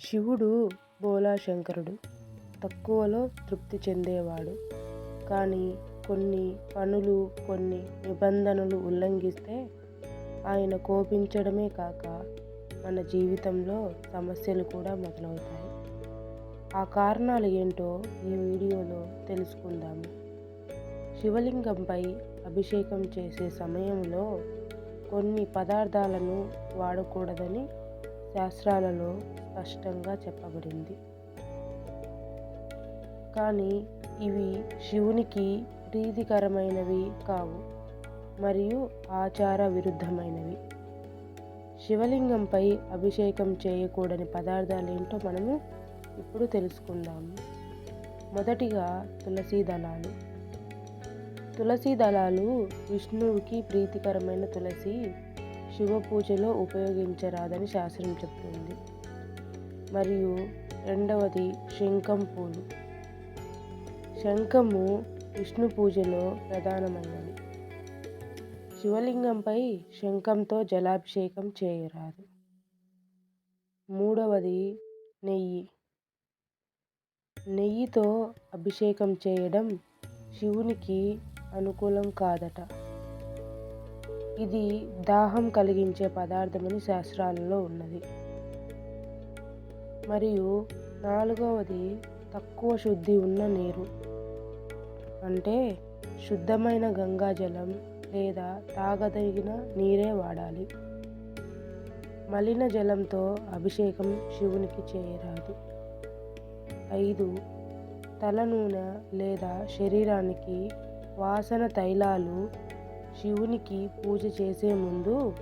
శివుడు భోళాశంకరుడు తక్కువలో తృప్తి చెందేవాడు. కానీ కొన్ని పనులు కొన్ని నిబంధనలు ఉల్లంఘిస్తే ఆయన కోపించడమే కాక మన జీవితంలో సమస్యలు కూడా మొదలవుతాయి. ఆ కారణాలు ఏంటో ఈ వీడియోలో తెలుసుకుందాము శివలింగంపై అభిషేకం చేసే సమయంలో కొన్ని పదార్థాలను వాడకూడదని శాస్త్రాలలో స్పష్టంగా చెప్పబడింది. కానీ ఇవి శివునికి ప్రీతికరమైనవి కావు మరియు ఆచార విరుద్ధమైనవి. శివలింగంపై అభిషేకం చేయకూడని పదార్థాలు ఏంటో మనము ఇప్పుడు తెలుసుకుందాము మొదటిగా తులసీ దళాలు. తులసీ దళాలు విష్ణువుకి ప్రీతికరమైన తులసి శివ పూజలో ఉపయోగించరాదని శాస్త్రం చెప్తుంది. మరియు రెండవది శంఖం పూలు. శంఖము విష్ణు పూజలో ప్రధానమైనది. శివలింగంపై శంఖంతో జలాభిషేకం చేయరాదు. మూడవది నెయ్యి. నెయ్యితో అభిషేకం చేయడం శివునికి అనుకూలం కాదట. ఇది దాహం కలిగించే పదార్థమని శాస్త్రాలలో ఉన్నది. మరియు నాలుగవది తక్కువ శుద్ధి ఉన్న నీరు. అంటే శుద్ధమైన గంగాజలం లేదా తాగదగిన నీరే వాడాలి. మలిన జలంతో అభిషేకం శివునికి చేయరాదు. ఐదు తల నూనె లేదా శరీరానికి వాసన తైలాలు శివునికి పూజ చేసే ముందు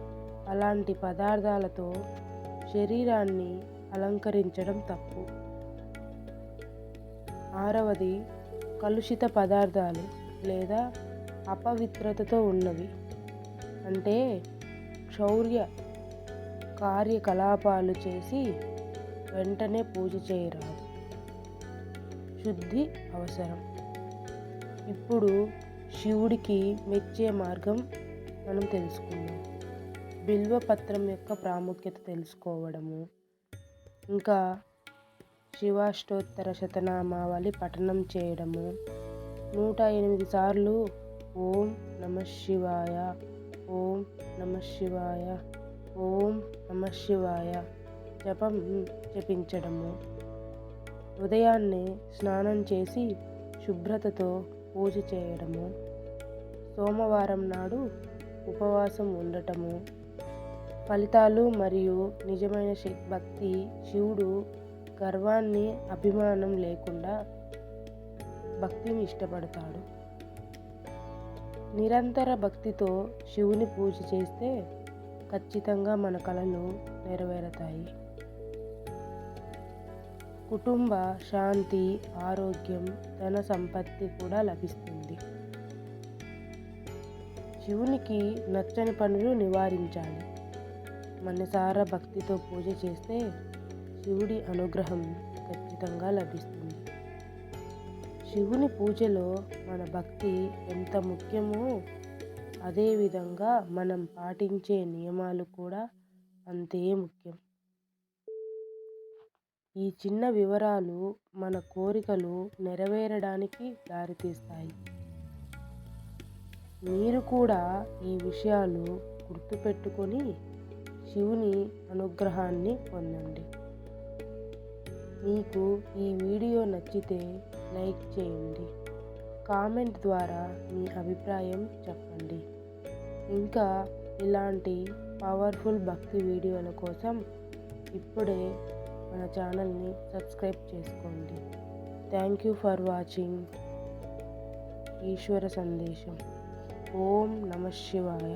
అలాంటి పదార్థాలతో శరీరాన్ని అలంకరించడం తప్పు. ఆరవది కలుషిత పదార్థాలు లేదా అపవిత్రతతో ఉన్నవి. అంటే క్షౌర్య కార్యకలాపాలు చేసి వెంటనే పూజ చేయరాదు. శుద్ధి అవసరం. ఇప్పుడు శివుడికి మెచ్చే మార్గం మనం తెలుసుకుందాం. బిల్వపత్రం యొక్క ప్రాముఖ్యత తెలుసుకోవడము. ఇంకా శివాష్టోత్తర శతనామావళి పఠనం చేయడము. నూట ఎనిమిది సార్లు ఓం నమ శివాయ ఓం నమ శివాయ ఓం నమ శివాయ జపం జపించడము. ఉదయాన్నే స్నానం చేసి శుభ్రతతో పూజ చేయడము. సోమవారం నాడు ఉపవాసం ఉండటము. ఫలితాలు మరియు నిజమైన భక్తి శివుడు గర్వాన్ని అభిమానం లేకుండా భక్తిని ఇష్టపడతాడు. నిరంతర భక్తితో శివుని పూజ చేస్తే ఖచ్చితంగా మన కళలు నెరవేరుతాయి. కుటుంబ శాంతి ఆరోగ్యం ధన సంపత్తి కూడా లభిస్తుంది. శివునికి నచ్చని పనులు నివారించాలి. మనసార భక్తితో పూజ చేస్తే శివుడి అనుగ్రహం ఖచ్చితంగా లభిస్తుంది. శివుని పూజలో మన భక్తి ఎంత ముఖ్యమో అదేవిధంగా మనం పాటించే నియమాలు కూడా అంతే ముఖ్యం. ఈ చిన్న వివరాలు మన కోరికలు నెరవేరడానికి దారితీస్తాయి. మీరు కూడా ఈ విషయాలు గుర్తుపెట్టుకొని శివుని అనుగ్రహాన్ని పొందండి. మీకు ఈ వీడియో నచ్చితే లైక్ చేయండి. కామెంట్ ద్వారా మీ అభిప్రాయం చెప్పండి. ఇంకా ఇలాంటి పవర్ఫుల్ భక్తి వీడియోల కోసం ఇప్పుడే మన ఛానల్ని సబ్స్క్రైబ్ చేసుకోండి. థ్యాంక్ యూ ఫర్ వాచింగ్ ఈశ్వర సందేశం. ఓం నమ శివాయ.